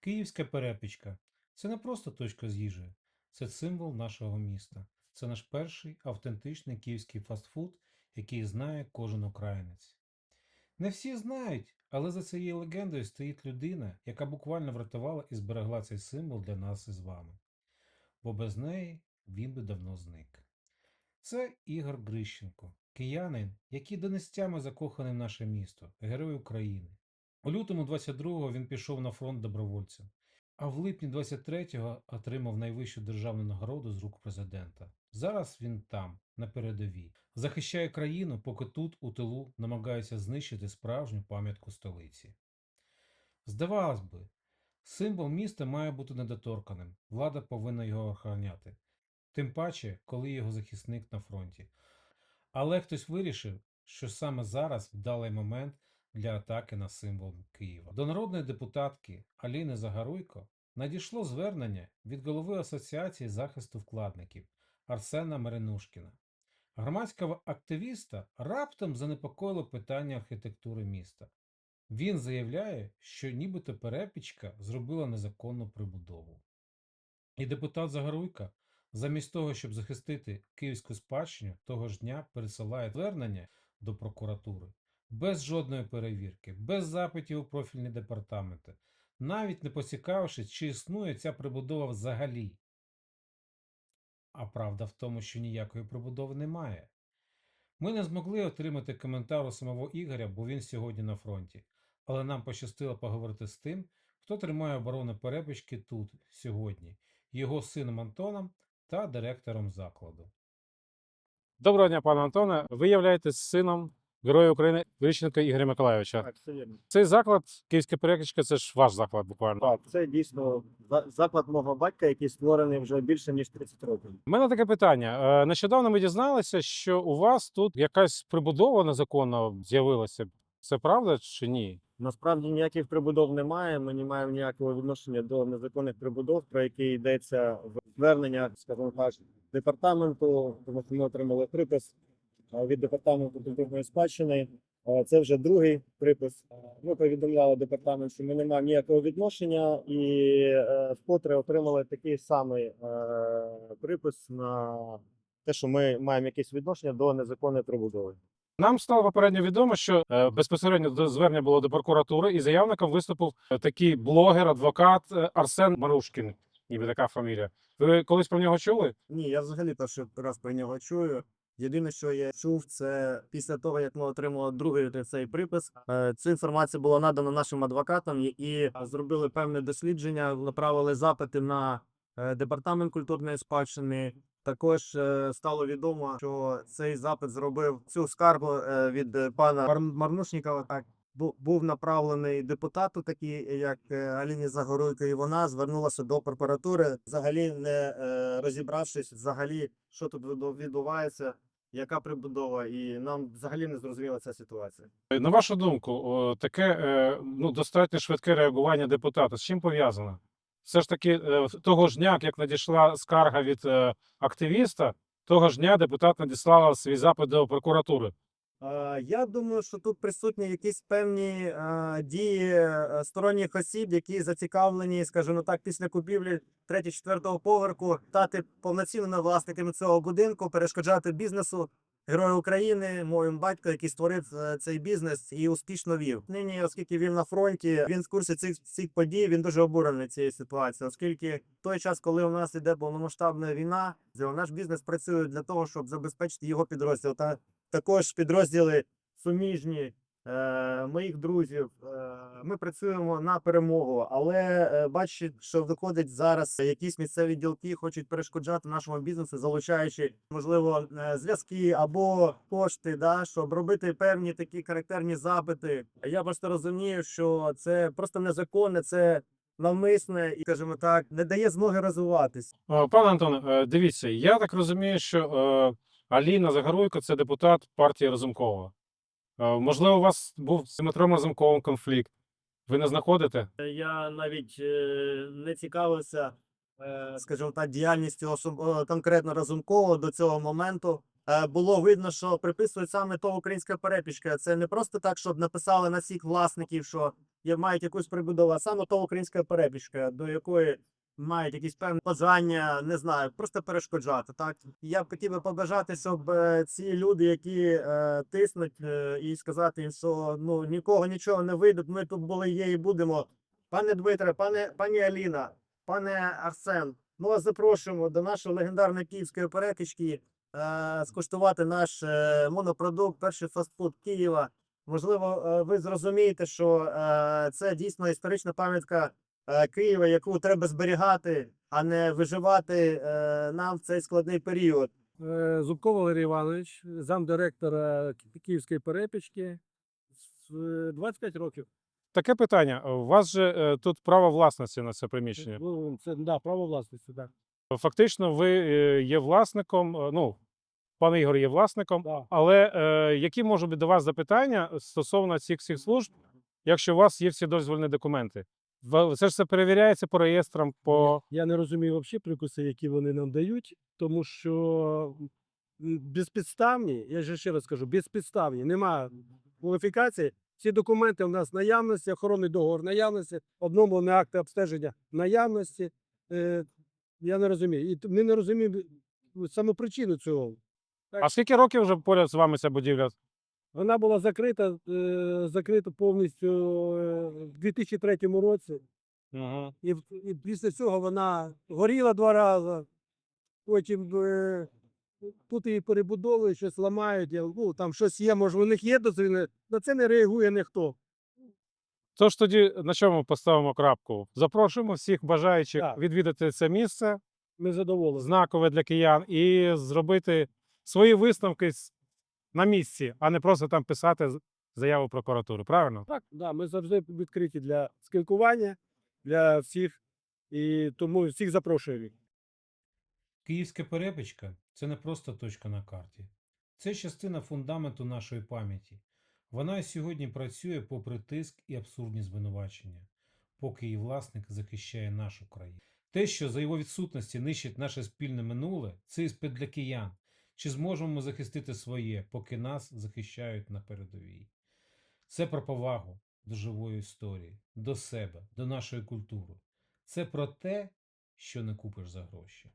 Київська перепічка це не просто точка з їжею, це символ нашого міста. Це наш перший автентичний київський фастфуд, який знає кожен українець. Не всі знають, але за цією легендою стоїть людина, яка буквально врятувала і зберегла цей символ для нас із вами. Бо без неї він би давно зник. Це Ігор Грищенко, киянин, який донестями закоханий в наше місто, герой України. У лютому 22-го він пішов на фронт добровольцем, а в липні 23-го отримав найвищу державну нагороду з рук президента. Зараз він там, на передовій, захищає країну, поки тут, у тилу, намагаються знищити справжню пам'ятку столиці. Здавалось би, символ міста має бути недоторканим, влада повинна його охороняти. Тим паче, коли його захисник на фронті. Але хтось вирішив, що саме зараз вдалий момент для атаки на символ Києва. До народної депутатки Аліни Загаруйко надійшло звернення від голови Асоціації захисту вкладників Арсена Маринушкіна. Громадського активіста раптом занепокоїло питання архітектури міста. Він заявляє, що нібито перепічка зробила незаконну прибудову. І депутат Загаруйка, замість того, щоб захистити київську спадщину, того ж дня пересилає звернення до прокуратури без жодної перевірки, без запитів у профільні департаменти, навіть не поцікавившись, чи існує ця прибудова взагалі. А правда в тому, що ніякої прибудови немає. Ми не змогли отримати коментар у самого Ігоря, бо він сьогодні на фронті. Але нам пощастило поговорити з тим, хто тримає оборону перепічки тут, сьогодні, його сином Антоном та директором закладу. Доброго дня, пане Антоне. Ви являєтесь сином Героя України Грищенка Ігоря Миколайовича. Так, все вірно. Цей заклад, Київська перекричка, це ж ваш заклад буквально. Так, це дійсно за- заклад мого батька, який створений вже більше ніж 30 років. У мене таке питання. Е, Нещодавно ми дізналися, що у вас тут якась прибудова незаконна з'явилася. Це правда чи ні? Насправді ніяких прибудов немає. Ми не маємо ніякого відношення до незаконних прибудов, про які йдеться в звернення, скажімо так, департаменту, тому що ми отримали припис від департаменту культурної спадщини. Е, Це вже другий припис. Е, Ми повідомляли департамент, що ми не маємо ніякого відношення, і е, вкотре отримали такий самий е, припис на те, що ми маємо якесь відношення до незаконної прибудови. Нам стало попередньо відомо, що е, безпосередньо до звернення було до прокуратури, і заявником виступив е, такий блогер, адвокат е, Арсен Марушкін, ніби така фамілія. Ви колись про нього чули? Ні, я взагалі перший раз про нього чую. Єдине, що я чув, це після того, як ми отримали другий цей припис. е, Цю інформацію було надано нашим адвокатам, які зробили певне дослідження, направили запити на е, департамент культурної спадщини. Також е, стало відомо, що цей запит зробив цю скаргу від пана Мар- Марнушнікова. Так був направлений депутату, такий як Аліні Загоруйко, і вона звернулася до прокуратури, взагалі не розібравшись, взагалі, що тут відбу- відбувається, яка прибудова, і нам взагалі не зрозуміла ця ситуація. Е, На вашу думку, таке е, ну, достатньо швидке реагування депутата з чим пов'язано? Все ж таки, е, того ж дня, як надійшла скарга від активіста, того ж дня депутат надіслала свій запит до прокуратури. Я думаю, що тут присутні якісь певні дії е, сторонніх осіб, які зацікавлені, скажімо так, після купівлі 3-4 поверху стати повноцінними власниками цього будинку, перешкоджати бізнесу. Герою України, моїм батько, який створив е, цей бізнес і успішно вів. Нині, оскільки він на фронті, він в курсі цих цих подій. Він дуже обурений цією ситуацією, оскільки в той час, коли у нас іде повномасштабна війна, наш бізнес працює для того, щоб забезпечити його підрозділ та також підрозділи суміжні е, моїх друзів. Е, ми працюємо на перемогу, але е, бачите, що виходить зараз якісь місцеві ділки хочуть перешкоджати нашому бізнесу, залучаючи можливо е, зв'язки або кошти, да, щоб робити певні такі характерні запити. Я просто розумію, що це просто незаконне, це навмисне і, скажімо так, не дає змоги розвиватись. Пане Антоне, е, дивіться, я так розумію, що е, Аліна Загоруйко це депутат партії Разумкова. Е, Можливо, у вас був з Дмитром Разумковим конфлікт. Ви не знаходите? Я навіть е, не цікавився, е, скажімо так, діяльністю конкретно Разумкова до цього моменту. Було видно, що приписують саме то українська перепічка. Це не просто так, щоб написали на всіх власників, що мають якусь прибудову, а саме то українська перебіжка, до якої мають якісь певні бажання, не знаю, просто перешкоджати. Так я б хотів би побажати, щоб е, ці люди, які е, тиснуть е, і сказати їм, що ну нікого нічого не вийде. Ми тут були, є і будемо. Пане Дмитре, пане пані Аліна, пане Арсен. Ми вас запрошуємо до нашої легендарної київської перекички е, скуштувати наш е, монопродукт, перший фастфуд Києва. Можливо, е, ви зрозумієте, що е, це дійсно історична пам'ятка Києва, яку треба зберігати, а не виживати е, нам в цей складний період. Е, Зубко Валерій Іванович, замдиректора Київської перепічки з е, 25 років. Таке питання. У вас же е, тут право власності на це приміщення. Це да, право власності, так. Фактично, ви е, є власником. е, Ну, пан Ігор є власником. Да. Але е, які можуть бути до вас запитання стосовно цих всіх служб, якщо у вас є всі дозвольні документи? Це ж все перевіряється по реєстрам, по Я не розумію взагалі прикуси, які вони нам дають, тому що безпідставні, я ж ще раз кажу, безпідставні, немає кваліфікації. Всі документи у нас наявності, охоронний договор наявності, обновлені акти обстеження наявності. Е, я не розумію. І ми не розуміємо саме причину цього. а скільки років вже поряд з вами ця будівля? Вона була закрита, е, закрита повністю е, в 2003 році. Угу. І, і після цього вона горіла два рази. Потім е, тут її перебудовують, щось ламають. Я, ну, там щось є, може, у них є дозвіл, на це не реагує ніхто. Тож тоді на чому поставимо крапку? Запрошуємо всіх бажаючих Так. відвідати це місце, Ми задоволені. знакове для киян, і зробити свої висновки с- на місці, а не просто там писати заяву в прокуратуру. Правильно? Так, да, ми завжди відкриті для спілкування, для всіх. І тому всіх запрошуємо. Київська перепічка це не просто точка на карті. Це частина фундаменту нашої пам'яті. Вона і сьогодні працює попри тиск і абсурдні звинувачення, поки її власник захищає нашу країну. Те, що за його відсутності нищить наше спільне минуле, це іспит для киян. Чи зможемо ми захистити своє, поки нас захищають на передовій? Це про повагу до живої історії, до себе, до нашої культури. Це про те, що не купиш за гроші.